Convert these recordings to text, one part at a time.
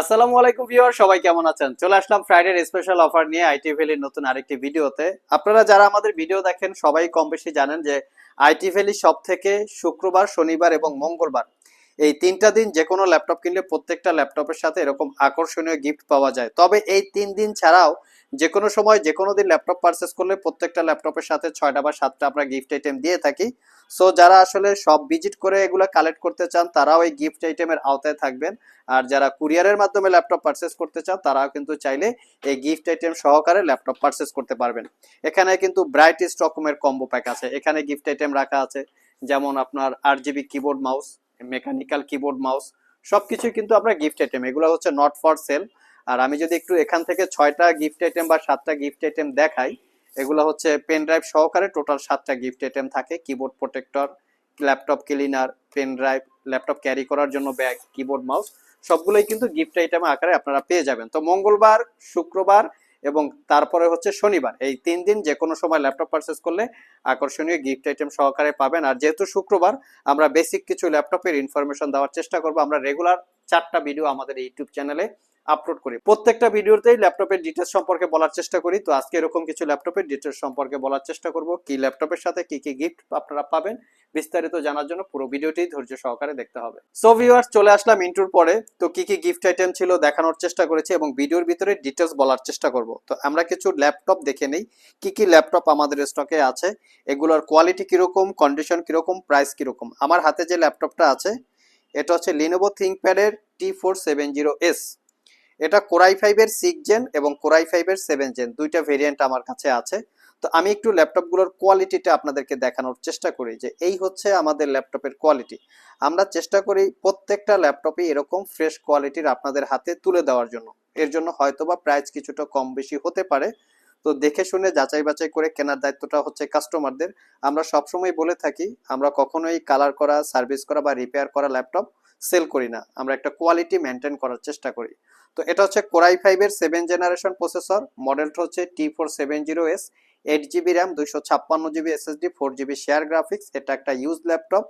আসসালামু আলাইকুম ভিউয়ার, সবাই কেমন আছেন? চলে আসলাম ফ্রাইডের স্পেশাল অফার নিয়ে আইটি ভ্যালির নতুন আরেকটি ভিডিওতে। আপনারা যারা আমাদের ভিডিও দেখেন, সবাই কম বেশি জানেন যে আইটি ভ্যালি সব থেকে শুক্রবার, শনিবার এবং মঙ্গলবার এই তিনটা দিন যে কোনো ল্যাপটপ কিনলে প্রত্যেকটা ল্যাপটপের সাথে এরকম আকর্ষণীয় গিফট পাওয়া যায়। তবে এই তিন দিন ছাড়াও যে কোনো সময় যে কোনো দিন ল্যাপটপ পারচেস করলে প্রত্যেকটা ল্যাপটপের সাথে ছয়টা বা সাতটা আমরা গিফট আইটেম দিয়ে থাকি। সো যারা আসলে সব ভিজিট করে এগুলো কালেক্ট করতে চান, তারাও এই গিফট আইটেমের আওতায় থাকবেন। আর যারা কুরিয়ারের মাধ্যমে ল্যাপটপ পারচেস করতে চান, তারাও কিন্তু চাইলে এই গিফট আইটেম সহকারে ল্যাপটপ পারচেস করতে পারবেন। এখানে কিন্তু ব্রাইট রকমের কম্বো প্যাক আছে। এখানে গিফট আইটেম রাখা আছে, যেমন আপনার আট GB keyboard mouse mechanical keyboard mouse সবকিছু কিন্তু আপনার গিফট আইটেম এগুলো হচ্ছে নট ফর সেল আর আমি যদি একটু এখান থেকে ছয়টা গিফট আইটেম বা সাতটা গিফট আইটেম দেখাই, এগুলো হচ্ছে পেন ড্রাইভ সহকারে টোটাল সাতটা গিফট আইটেম থাকে। Keyboard protector laptop cleaner pen drive laptop carry করার জন্য ব্যাগ কিবোর্ড মাউস সবগুলোই কিন্তু গিফট আইটেম আকারে আপনারা পেয়ে যাবেন। তো মঙ্গলবার, শুক্রবার এবং তারপরে হচ্ছে শনিবার। এই তিন দিন যে কোনো সময় ল্যাপটপ পারচেস করলে আকর্ষণীয় গিফট আইটেম সহকারে পাবেন। আর যেহেতু শুক্রবার, আমরা বেসিক কিছু ল্যাপটপের ইনফরমেশন দেওয়ার চেষ্টা করব। আমরা রেগুলার চারটা ভিডিও আমাদের ইউটিউব চ্যানেলে আপলোড করি। প্রত্যেকটা ভিডিওতেই ল্যাপটপের ডিটেলস সম্পর্কে বলার চেষ্টা করি। তো আজকে এরকম কিছু ল্যাপটপের ডিটেলস সম্পর্কে বলার চেষ্টা করব। কি ল্যাপটপের সাথে কি কি গিফট আপনারা পাবেন, বিস্তারিত জানার জন্য পুরো ভিডিওটি ধৈর্য সহকারে দেখতে হবে। সো ভিউয়ার্স চলে আসলাম ইন্টুর পরে। তো কি কি গিফট আইটেম ছিল দেখানোর চেষ্টা করেছি এবং ভিডিওর ভিতরে ডিটেলস বলার চেষ্টা করব। তো আমরা কিছু ল্যাপটপ দেখে নেই। কি কি ল্যাপটপ আমাদের স্টকে আছে, এগুলোর কোয়ালিটি কীরকম কন্ডিশন কীরকম প্রাইস কীরকম? আমার হাতে যে ল্যাপটপটা আছে, এটা হচ্ছে Lenovo থিঙ্কপ্যাডের T four seven zero S এটা কোরাই ফাইভের সিক্স জেন এবং কোরাই ফাইভের সেভেন জেন দুইটা ভেরিয়েন্ট আমার কাছে আছে। তো আমি একটু ল্যাপটপগুলোর কোয়ালিটিটা আপনাদেরকে দেখানোর চেষ্টা করি যে এই হচ্ছে আমাদের ল্যাপটপের কোয়ালিটি আমরা চেষ্টা করি প্রত্যেকটা ল্যাপটপে এরকম ফ্রেশ কোয়ালিটির আপনাদের হাতে তুলে দেওয়ার জন্য। এর জন্য হয়তোবা প্রাইস কিছুটা কম বেশি হতে পারে। তো দেখে শুনে যাচাই বাছাই করে কেনার দায়িত্বটা হচ্ছে কাস্টমারদের আমরা সবসময় বলে থাকি, আমরা কখনোই কালার করা সার্ভিস করা বা রিপেয়ার করা ল্যাপটপ সেল করি না, আমরা একটা কোয়ালিটি মেনটেন করার চেষ্টা করি। তো এটা হচ্ছে কোরাই ফাইভের সেভেন জেনারেশন প্রসেসর মডেলটা হচ্ছে T four seven zero S eight GB RAM দুইশো ছাপ্পান্ন GB SSD four GB share graphics এটা একটা ইউজ ল্যাপটপ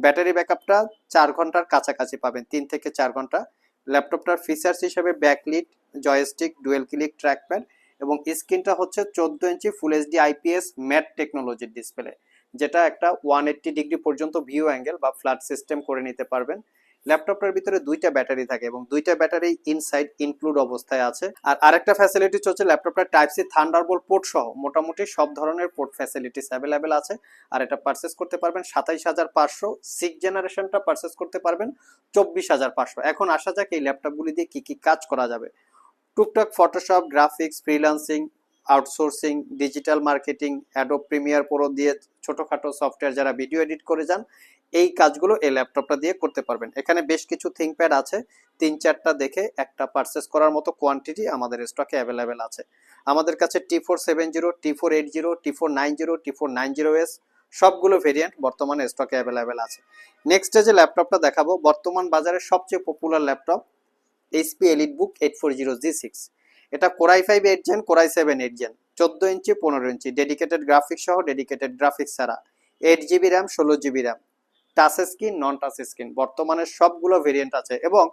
ব্যাটারি ব্যাকআপটা চার ঘণ্টার কাছাকাছি পাবেন, তিন থেকে চার ঘণ্টা। ল্যাপটপটার ফিচার্স হিসেবে backlit joystick dual click trackpad এবং স্ক্রিনটা হচ্ছে চোদ্দ inch full HD IPS matte টেকনোলজির ডিসপ্লে যেটা একটা ওয়ান এইট্টি ডিগ্রি পর্যন্ত ভিউ অ্যাঙ্গেল বা ফ্ল্যাট সিস্টেম করে নিতে পারবেন। ল্যাপটপটার ভিতরে দুইটা ব্যাটারি থাকে এবং দুইটা ব্যাটারি ইনসাইড ইনক্লুড অবস্থায় আছে। আর আরেকটা ফ্যাসিলিটি হচ্ছে ল্যাপটপটা টাইপ সি থান্ডারবোল্ট পোর্ট সহ। মোটামুটি সব ধরনের পোর্ট ফ্যাসিলিটিস অ্যাভেলেবেল আছে। আর এটা পারচেস করতে পারবেন সাতাইশ হাজার পাঁচশো। সিক্স জেনারেশনটা পারচেস করতে পারবেন চব্বিশ হাজার পাঁচশো। এখন আসা যাক এই ল্যাপটপগুলি দিয়ে কি কি কাজ করা যাবে। টুকটাক Photoshop graphics freelancing outsourcing digital marketing Adobe Premiere Pro দিয়ে ছোটখাটো সফটওয়্যার যারা ভিডিও এডিট করে যান এই কাজগুলো এই ল্যাপটপটা দিয়ে করতে পারবেন। এখানে বেশ কিছু থিঙ্কপ্যাড আছে। তিন চারটা দেখে একটা পারচেস করার মতো কোয়ান্টিটি আমাদের স্টকে অ্যাভেলেবেল আছে। আমাদের কাছে T four seven zero T four eight zero T four nine zero T four nine zero S সবগুলো ভেরিয়েন্ট বর্তমানে স্টকে অ্যাভেলেবেল আছে। নেক্সট যে ল্যাপটপটা দেখাবো, বর্তমান বাজারে সবচেয়ে popular laptop HP Elite Book eight four zero G six এটা Core i five eight gen Core i seven eight gen চোদ্দ ইঞ্চি, পনেরো ইঞ্চি। ডেডিকেটেড গ্রাফিক্স সহ ডেডিকেটেড গ্রাফিক্স ছাড়া। এইট জিবি র্যাম ষোলো GB RAM touch screen, non touch screen. বর্তমানে সবগুলো variant আছে এবং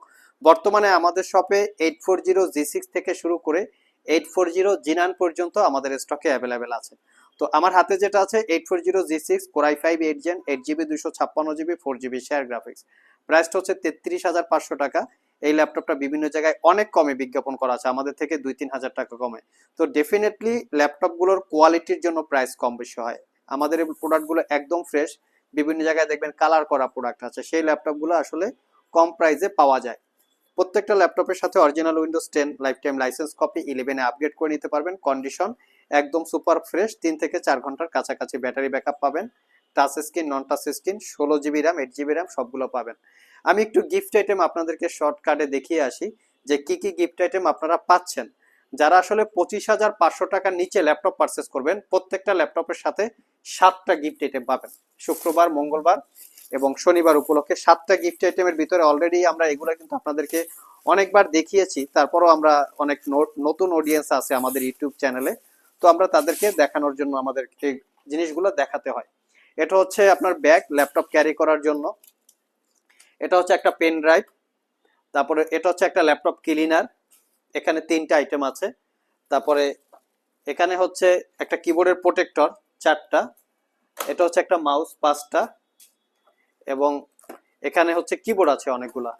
বর্তমানে আমাদের শপে eight four zero G six থেকে শুরু করে এইট ফোর জিরো জিনান পর্যন্ত আমাদের স্টকে অ্যাভেলেবেল আছে। তো আমার হাতে যেটা আছে eight four zero G six Core i five eight gen eight GB দুশো ছাপ্পান্ন GB four GB share graphics প্রাইসটা হচ্ছে তেত্রিশ হাজার পাঁচশো টাকা। এই ল্যাপটপটা বিভিন্ন জায়গায় অনেক কমে বিজ্ঞাপন করা আছে, আমাদের থেকে দুই তিন হাজার টাকা কমে। তো ডেফিনেটলি ল্যাপটপগুলোর কোয়ালিটির জন্য প্রাইস কম বেশি হয়। আমাদের এই প্রোডাক্টগুলো একদম ফ্রেশ বিভিন্ন জায়গায় দেখবেন কালার করা প্রোডাক্ট আছে। সেই ল্যাপটপগুলো আসলে কম প্রাইসে পাওয়া যায়। প্রত্যেকটা ল্যাপটপের সাথে original Windows ten life time licence copy ইলেভেনে আপগ্রেড করে নিতে পারবেন। কন্ডিশন একদম সুপার ফ্রেশ তিন থেকে চার ঘণ্টার কাছাকাছি ব্যাটারি ব্যাকআপ পাবেন। Touch screen non touch screen ষোলো GB RAM eight GB RAM সবগুলো পাবেন। আমি একটু গিফট আইটেম আপনাদেরকে শর্টকাটে দেখিয়ে আসি যে কি কি গিফট আইটেম আপনারা পাচ্ছেন। যারা আসলে পঁচিশ হাজার পাঁচশো টাকার নিচে ল্যাপটপ পারচেস করবেন, প্রত্যেকটা ল্যাপটপের সাথে সাতটা গিফট আইটেম পাবেন। শুক্রবার, মঙ্গলবার এবং শনিবার উপলক্ষে সাতটা গিফট আইটেমের ভিতরে অলরেডি আমরা এগুলো কিন্তু আপনাদেরকে অনেকবার দেখিয়েছি। তারপরও আমরা অনেক নতুন অডিয়েন্স আছে আমাদের ইউটিউব চ্যানেলে তো আমরা তাদেরকে দেখানোর জন্য আমাদের এই জিনিসগুলো দেখাতে হয়। এটা হচ্ছে আপনার ব্যাগ ল্যাপটপ ক্যারি করার জন্য। এটা হচ্ছে একটা পেন ড্রাইভ তারপরে এটা হচ্ছে একটা ল্যাপটপ ক্লিনার এখানে তিনটা আইটেম আছে। তারপরে এখানে হচ্ছে একটা কিবোর্ডের প্রোটেক্টর চারটা। এটা হচ্ছে একটা মাউস পাঁচটা। এবং এখানে হচ্ছে কিবোর্ড আছে অনেকগুলা।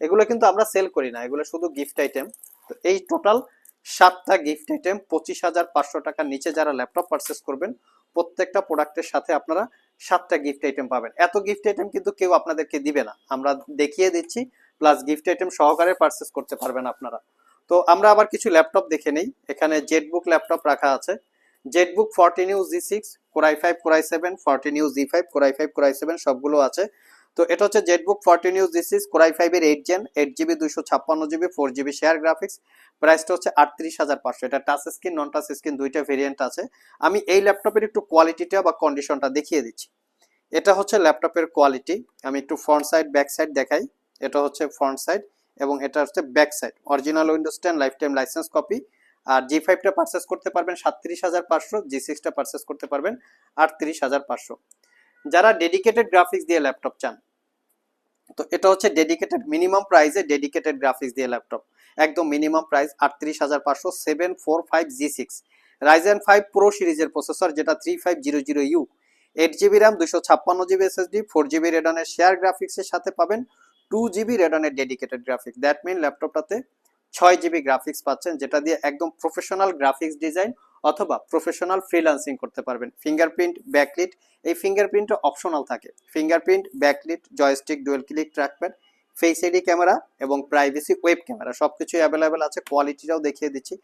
এগুলো কিন্তু আমরা সেল করি না, এগুলো শুধু গিফট আইটেম তো এই টোটাল সাতটা গিফট আইটেম পঁচিশ হাজার পাঁচশো টাকার নিচে যারা ল্যাপটপ পারচেস করবেন, প্রত্যেকটা প্রোডাক্টের সাথে আপনারা সাতটা গিফট আইটেম পাবেন। এত গিফট আইটেম কিন্তু কেউ আপনাদেরকে দিবে না। আমরা দেখিয়ে দিচ্ছি প্লাস গিফট আইটেম সহকারে পারচেস করতে পারবেন আপনারা। তো আমরা আবার কিছু ল্যাপটপ দেখে নেই। এখানে জেটবুক ল্যাপটপ রাখা আছে। ZBook fourteen U G six Core i five Core i seven fourteen U G five Core i five Core i seven সবগুলো আছে। তো এটা হচ্ছে ZBook fourteen U G six Core i ফাইভের এইট জেন এইট জিবি দুশো ছাপ্পান্ন GB four GB share graphics প্রাইসটা হচ্ছে আটত্রিশ হাজার পাঁচশো। এটা touch screen non touch screen দুইটা ভেরিয়েন্ট আছে। আমি এই ল্যাপটপের একটু কোয়ালিটিটা বা কন্ডিশনটা দেখিয়ে দিচ্ছি। এটা হচ্ছে ল্যাপটপের কোয়ালিটি আমি একটু ফ্রন্ট সাইড ব্যাক সাইড দেখাই। এটা হচ্ছে ফ্রন্ট সাইড এবং এটা হচ্ছে back side original Windows ten life time licence copy আর জি ফাইভটা পারচেস করতে পারবেন সাতত্রিশ হাজার পাঁচশো জি সিক্সটা পারচেস করতে পারবেন আটত্রিশ হাজার পাঁচশো। যারা ডেডিকেটেড গ্রাফিক্স দিয়ে ল্যাপটপ চান, তো এটা হচ্ছে ডেডিকেটেড মিনিমাম প্রাইসে ডেডিকেটেড গ্রাফিক্স দিয়ে ল্যাপটপ একদম মিনিমাম প্রাইস আটত্রিশ হাজার পাঁচশো seven four five G six Ryzen five Pro সিরিজের প্রসেসর যেটা three five zero zero U eight GB RAM দুশো ছাপ্পান্ন জিবি এসএসডি ফোর জিবি রেডনের শেয়ার গ্রাফিক্সের সাথে পাবেন। টু জিবি রেডনের ডেডিকেটেড গ্রাফিক্স দ্যাট মিন ল্যাপটপটাতে ছয় জিবি গ্রাফিক্স পাচ্ছেন, যেটা দিয়ে একদম প্রফেশনাল গ্রাফিক্স ডিজাইন অথবা প্রফেশনাল ফ্রিল্যান্সিং করতে পারবেন। ফিঙ্গারপ্রিন্ট ব্যাকলিট এই ফিঙ্গারপ্রিন্টটা অপশনাল থাকে। Fingerprint backlit joystick dual click trackpad face ID camera এবং প্রাইভেসি ওয়েব ক্যামেরা সবকিছুই অ্যাভেলেবেল আছে। কোয়ালিটিটাও দেখিয়ে দিচ্ছি।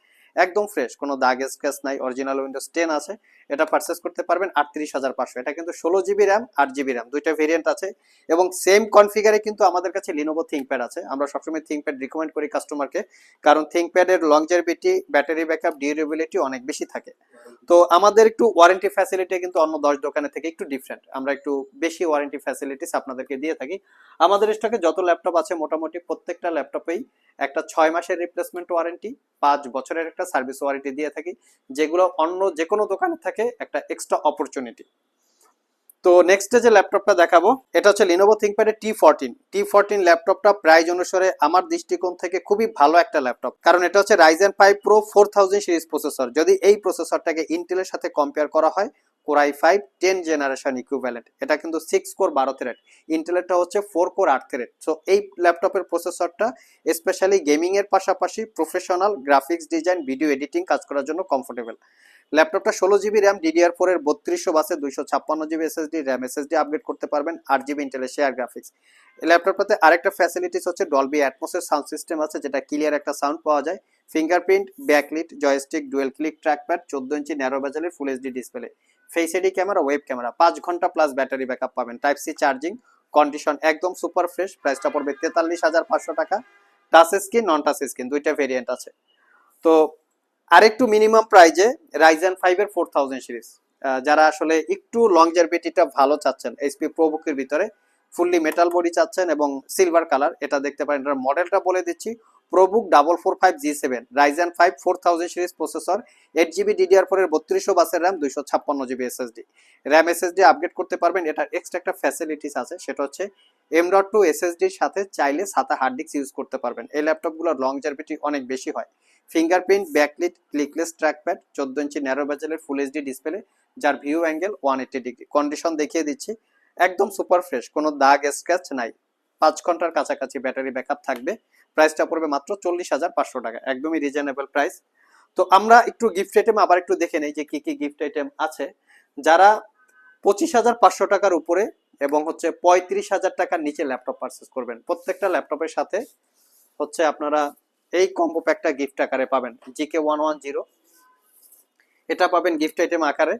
একদম ফ্রেশ কোনো দাগ স্ক্র্যাচ নাই অরিজিনাল উইন্ডোজ টেন আছে, এটা পারচেস করতে পারবেন আটত্রিশ হাজার পাঁচশো। এটা কিন্তু ষোলো জিবি র্যাম আট জিবি র্যাম দুইটা ভেরিয়েন্ট আছে এবং সেম কনফিগারে কিন্তু আমাদের কাছে লিনোভো থিঙ্কপ্যাড আছে। আমরা সবসময় থিঙ্কপ্যাড রিকমেন্ড করি কাস্টমারকে কারণ থিঙ্কপ্যাডের লংজারভিটি ব্যাটারি ব্যাকআপ ডিউরেবিলিটি অনেক বেশি থাকে। তো আমাদের একটু ওয়ারেন্টি ফ্যাসিলিটি কিন্তু অন্য দশ দোকানে থেকে একটু ডিফারেন্ট আমরা একটু বেশি ওয়ারেন্টি ফ্যাসিলিটিস আপনাদেরকে দিয়ে থাকি। আমাদের স্টকে যত ল্যাপটপ আছে, মোটামুটি প্রত্যেকটা ল্যাপটপেই একটা ছয় মাসের রিপ্লেসমেন্ট ওয়ারেন্টি পাঁচ বছরের একটা সার্ভিস ওয়ারেন্টি দিয়ে থাকি, যেগুলো অন্য যে কোনো দোকানে থাকে একটা এক্সট্রা অপরচুনিটি তো নেক্সটে যে ল্যাপটপটা দেখাবো, এটা হচ্ছে লিনোভো থিঙ্কপ্যাডের টি ফোরটিন টি ফোরটিন ল্যাপটপটা প্রাইজ অনুসারে আমার দৃষ্টিকোণ থেকে খুবই ভালো একটা ল্যাপটপ কারণ এটা হচ্ছে Ryzen five Pro four thousand series processor যদি এই প্রসেসরটাকে ইন্টেলের সাথে কম্পেয়ার করা হয় Core i five ten generation equivalent এটা কিন্তু সিক্স কোর বারো থ্রেড ইন্টেলেটটা হচ্ছে ফোর কোর আট থ্রেড সো এই ল্যাপটপের প্রসেসরটা স্পেশালি গেমিং এর পাশাপাশি professional graphics design video editing কাজ করার জন্য কমফোর্টেবল ল্যাপটপটা ষোলো জিবি র্যাম ডিডিআর ফোর এর বত্রিশশো বাসে দুইশো ছাপ্পান্ন GB SSD RAM SSD upgrade করতে পারবেন, আট জিবি ইন্টেলের শেয়ার গ্রাফিক্স ল্যাপটপটাতে আরেকটা ফ্যাসিলিটিস হচ্ছে ডলবি অ্যাটমোসের সাউন্ড সিস্টেম আছে, যেটা ক্লিয়ার একটা সাউন্ড পাওয়া যায়। Fingerprint backlit joystick dual click trackpad চোদ্দ inch narrow বাজালের full HD display face ID camera web camera পাঁচ ঘণ্টা প্লাস ব্যাটারি ব্যাকআপ পাবেন। টাইপ সি চার্জিং কন্ডিশন একদম সুপার ফ্রেশ প্রাইসটা পড়বে তেতাল্লিশ হাজার পাঁচশো টাকা। Touch screen non touch screen দুইটা ভেরিয়েন্ট আছে। তো আরেকটু মিনিমাম প্রাইজে রাইজেন ফাইভ এর ফোর থাউজেন্ড সিরিজ যারা আসলে একটু লংজারভিটিটা ভালো চাচ্ছেন এইচপি প্রোবুকের ভিতরে ফুললি মেটাল বডি চাচ্ছেন এবং সিলভার কালার এটা দেখতে পারেন, এটার মডেলটা বলে দিচ্ছি। ProBook double four five G seven Ryzen five four thousand series processor eight GB DDR four এর বত্রিশশো বাসের র্যাম দুইশো ছাপ্পান্ন GB SSD RAM SSD upgrade করতে পারবেন, এটার এক্সট্রা একটা ফ্যাসিলিটিস আছে, সেটা হচ্ছে এম ডট টু এসএসডির সাথে চাইলে সাতা হার্ড ডিস্ক ইউজ করতে পারবেন। এই ল্যাপটপগুলোর লং লংজারভিটি অনেক বেশি হয়। ফিঙ্গারপ্রিন্ট ব্যাকলিট ক্লিকলেস ট্র্যাকপ্যাড চোদ্দ ইঞ্চি ন্যারো বাজেলের ফুল এইচডি ডিসপ্লে যার view angle one eighty degree condition দেখিয়ে দিচ্ছি। একদম সুপার ফ্রেশ কোনো দাগ স্ক্র্যাচ নাই। পাঁচ ঘণ্টার কাছাকাছি ব্যাটারি ব্যাকআপ থাকবে। প্রাইসটা পড়বে মাত্র চল্লিশ হাজার পাঁচশো টাকা। একদমই রিজনেবল প্রাইস তো আমরা একটু গিফট আইটেম আবার একটু দেখে নেই যে কি কি গিফট আইটেম আছে। যারা পঁচিশ হাজার পাঁচশো টাকার উপরে এবং হচ্ছে পঁয়ত্রিশ হাজার টাকার নিচে ল্যাপটপ পারচেস করবেন, প্রত্যেকটা ল্যাপটপের সাথে হচ্ছে আপনারা এই কম্বো প্যাকটা গিফট আকারে পাবেন। জিকে ওয়ান ওয়ান জিরো এটা পাবেন গিফট আইটেম আকারে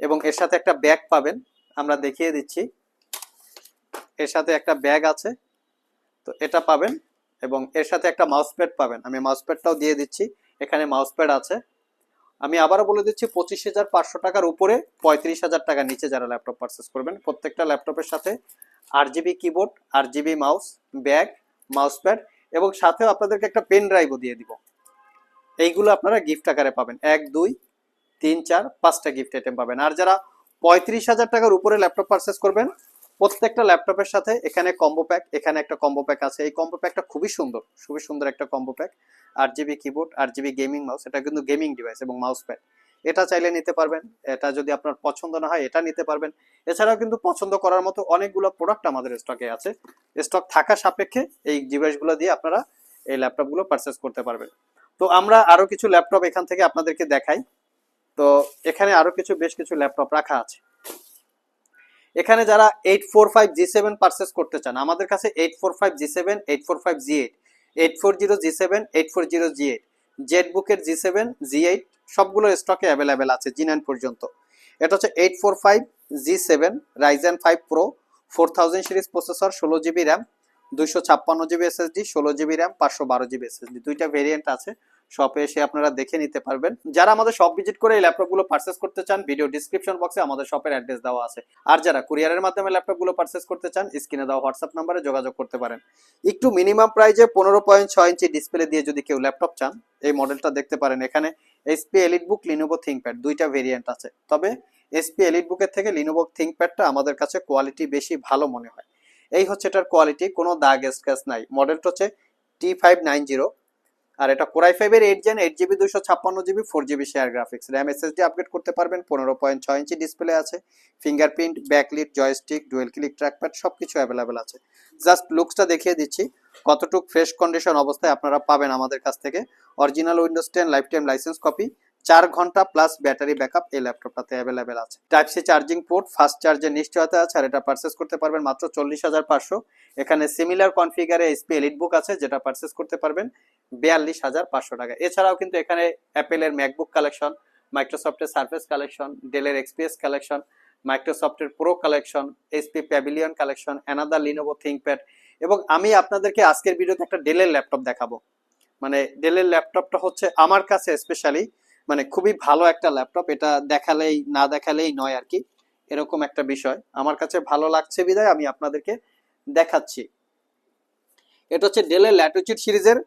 এবং এর সাথে একটা ব্যাগ পাবেন। আমরা দেখিয়ে দিচ্ছি। এর সাথে একটা ব্যাগ আছে। তো এটা পাবেন এবং এর সাথে একটা মাউস প্যাড পাবেন। আমি মাউস প্যাডটাও দিয়ে দিচ্ছি। এখানে মাউস প্যাড আছে। আমি আবারও বলে দিচ্ছি, পঁচিশ হাজার পাঁচশো টাকার উপরে পঁয়ত্রিশ হাজার টাকার নিচে যারা ল্যাপটপ পারচেস করবেন, প্রত্যেকটা ল্যাপটপের সাথে আট জিবি কিবোর্ড আট GB mouse bag mouse pad এবং সাথেও আপনাদেরকে একটা পেন ড্রাইভও দিয়ে দিব। এইগুলো আপনারা গিফট আকারে পাবেন। এক, দুই, তিন, চার, পাঁচটা গিফট আইটেম পাবেন। আর যারা পঁয়ত্রিশ হাজার টাকার উপরে ল্যাপটপ পারচেস করবেন, প্রত্যেকটা ল্যাপটপের সাথে এখানে কম্বো প্যাক এখানে একটা কম্বো প্যাক আছে। এই কম্বো প্যাকটা খুবই সুন্দর খুবই সুন্দর একটা কম্বো প্যাক আট জিবি কিবোর্ড আট জিবি গেমিং মাউস এটা কিন্তু গেমিং ডিভাইস এবং মাউস প্যাড এটা চাইলে নিতে পারবেন, এটা যদি আপনার পছন্দ না হয় এটা নিতে পারবেন। এছাড়াও কিন্তু পছন্দ করার মতো অনেকগুলো প্রোডাক্ট আমাদের স্টকে আছে। স্টক থাকা সাপেক্ষে এই ডিভাইসগুলো দিয়ে আপনারা এই ল্যাপটপগুলো পারচেস করতে পারবেন। তো আমরা আরও কিছু ল্যাপটপ এখান থেকে আপনাদেরকে দেখাই। তো এখানে আরও কিছু, বেশ কিছু ল্যাপটপ রাখা আছে। এখানে যারা eight four five G seven purchase করতে চান, আমাদের কাছে eight four five G seven eight four five G eight eight four zero G seven eight four zero G eight Z বুকের জি সেভেন জি এইট সবগুলো স্টকে অ্যাভেলেবেল আছে জি nine পর্যন্ত। এটা হচ্ছে eight four five G seven Ryzen five pro four thousand series processor ষোলো GB RAM দুইশো ছাপ্পান্ন জিবি এসএসডি ষোলো জিবি র্যাম পাঁচশো বারো জিবি এসএসডি দুইটা ভেরিয়েন্ট আছে শপে এসে আপনারা দেখে নিতে পারবেন। যারা আমাদের শপ ভিজিট করে এই ল্যাপটপগুলো পারচেস করতে চান ভিডিও ডিসক্রিপশন বক্সে আমাদের শপের অ্যাড্রেস দেওয়া আছে। আর যারা কুরিয়ারের মাধ্যমে ল্যাপটপগুলো পারচেস করতে চান স্ক্রিনে দেওয়া হোয়াটসঅ্যাপ নাম্বারে যোগাযোগ করতে পারেন। একটু মিনিমাম প্রাইজে পনেরো পয়েন্ট ছয় ইঞ্চি ডিসপ্লে দিয়ে যদি কেউ ল্যাপটপ চান, এই মডেলটা দেখতে পারেন। এখানে SP elite book Lenovo ThinkPad দুইটা ভেরিয়েন্ট আছে। তবে এসপি এলিট বুকের থেকে লিনোভো থিঙ্কপ্যাডটা আমাদের কাছে কোয়ালিটি বেশি ভালো মনে হয়। এই হচ্ছে এটার কোয়ালিটি কোনো দাগ স্ক্র্যাচ নাই। মডেলটা হচ্ছে টি ফাইভ নাইন জিরো আর এটা কোরাই ফাইভের এইট জেন এইট জিবি দুশো ছাপ্পান্ন GB four GB share graphics RAM SSD upgrade করতে পারবেন, পনেরো পয়েন্ট ছয় ইঞ্চি ডিসপ্লে আছে। Fingerprint backlit joystick dual click trackpad সব কিছু অ্যাভেলেবেল আছে জাস্ট লুকসটা দেখিয়ে দিচ্ছি। কতটুক ফ্রেশ কন্ডিশন অবস্থায় আপনারা পাবেন আমাদের কাছ থেকে? Original Windows ten lifetime license copy চার ঘণ্টা প্লাস ব্যাটারি ব্যাকআপ এই ল্যাপটপটাতে অ্যাভেলেবেল আছে। Type C charging port fast চার্জের নিশ্চয়তা আছে আর এটা পারচেস করতে পারবেন মাত্র চল্লিশ হাজার পাঁচশো। এখানে সিমিলার কনফিগারে এসপি এলিট বুক আছে যেটা পারচেস করতে পারবেন বিয়াল্লিশ হাজার পাঁচশো টাকা। এছাড়াও কিন্তু এখানে অ্যাপেলের ম্যাকবুক কালেকশন মাইক্রোসফটের সার্ফেস কালেকশন ডেলের এক্সপিএস কালেকশন মাইক্রোসফটের Pro collection HP Pavilion collection another Lenovo ThinkPad এবং আমি আপনাদেরকে আজকের ভিডিওতে একটা ডেলের ল্যাপটপ দেখাবো। মানে ডেলের ল্যাপটপটা হচ্ছে আমার কাছে স্পেশালি মানে খুবই ভালো একটা ল্যাপটপ এটা দেখালেই, না দেখালেই নয় আর কি। এরকম একটা বিষয়। আমার কাছে ভালো লাগছে বিদায়, আমি আপনাদেরকে দেখাচ্ছি। এটা হচ্ছে ডেলের ল্যাটিচিউড সিরিজের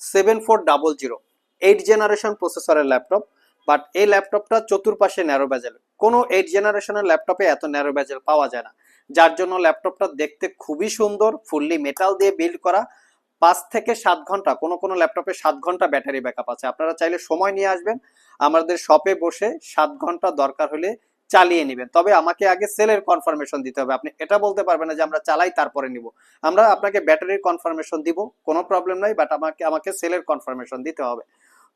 seven four double zero eight generation প্রসেসরের ল্যাপটপ বাট এই ল্যাপটপটা চতুর্পাশে ন্যারো ব্যাজেল কোনো এইট জেনারেশনের ল্যাপটপে এত ন্যারো ব্যাজেল পাওয়া যায় না। যার জন্য ল্যাপটপটা দেখতে খুবই সুন্দর ফুললি মেটাল দিয়ে বিল্ড করা। পাঁচ থেকে সাত ঘণ্টা, কোনো কোনো ল্যাপটপে সাত ঘণ্টা ব্যাটারি ব্যাকআপ আছে। আপনারা চাইলে সময় নিয়ে আসবেন, আমাদের শপে বসে সাত ঘণ্টা দরকার হলে চালিয়ে নেবেন। তবে আমাকে আগে সেলের কনফার্মেশন দিতে হবে। আপনি এটা বলতে পারবেন না যে আমরা চালাই, তারপরে নিব। আমরা আপনাকে ব্যাটারির কনফার্মেশন দিব, কোনো প্রবলেম নাই বাট আমাকে আমাকে সেলের কনফার্মেশন দিতে হবে।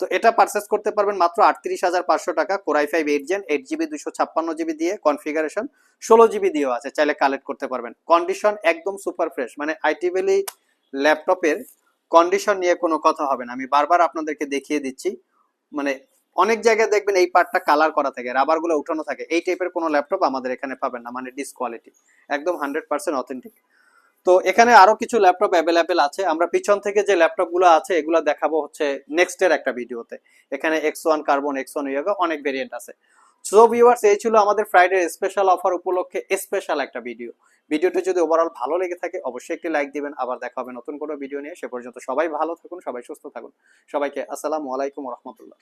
তো এটা পারচেস করতে পারবেন মাত্র আটত্রিশ হাজার পাঁচশো টাকা। Core i five eight gen eight GB দুশো ছাপ্পান্ন জিবি দিয়ে কনফিগারেশন ষোলো জিবি দিয়েও আছে, চাইলে কালেক্ট করতে পারবেন। কন্ডিশন একদম সুপার ফ্রেশ মানে আইটি ল্যাপটপের কন্ডিশন নিয়ে কোনো কথা হবে না। আমি বারবার আপনাদেরকে দেখিয়ে দিচ্ছি মানে অনেক জায়গায় দেখবেন এই পার্টটা কালার করা থাকে রাবারগুলো উঠানো থাকে। এই টাইপের কোনো ল্যাপটপ আমাদের এখানে পাবেন না মানে ডিসকোয়ালিটি একদম হান্ড্রেড পার্সেন্ট অথেন্টিক তো এখানে আরও কিছু ল্যাপটপ অ্যাভেলেবেল আছে। আমরা পিছন থেকে যে ল্যাপটপগুলো আছে, এগুলো দেখাবো হচ্ছে নেক্সট এর একটা ভিডিওতে। এখানে X one Carbon X one Yoga অনেক ভেরিয়েন্ট আছে। সো ভিউয়ার্স এই ছিল আমাদের ফ্রাইডে স্পেশাল অফার উপলক্ষে স্পেশাল একটা ভিডিও ভিডিওটি যদি ওভারঅল ভালো লেগে থাকে, অবশ্যই একটি লাইক দিবেন। আবার দেখা হবে নতুন কোনো ভিডিও নিয়ে। সে পর্যন্ত সবাই ভালো থাকুন, সবাই সুস্থ থাকুন। সবাইকে আসসালামু আলাইকুম রহমতুল্লাহ।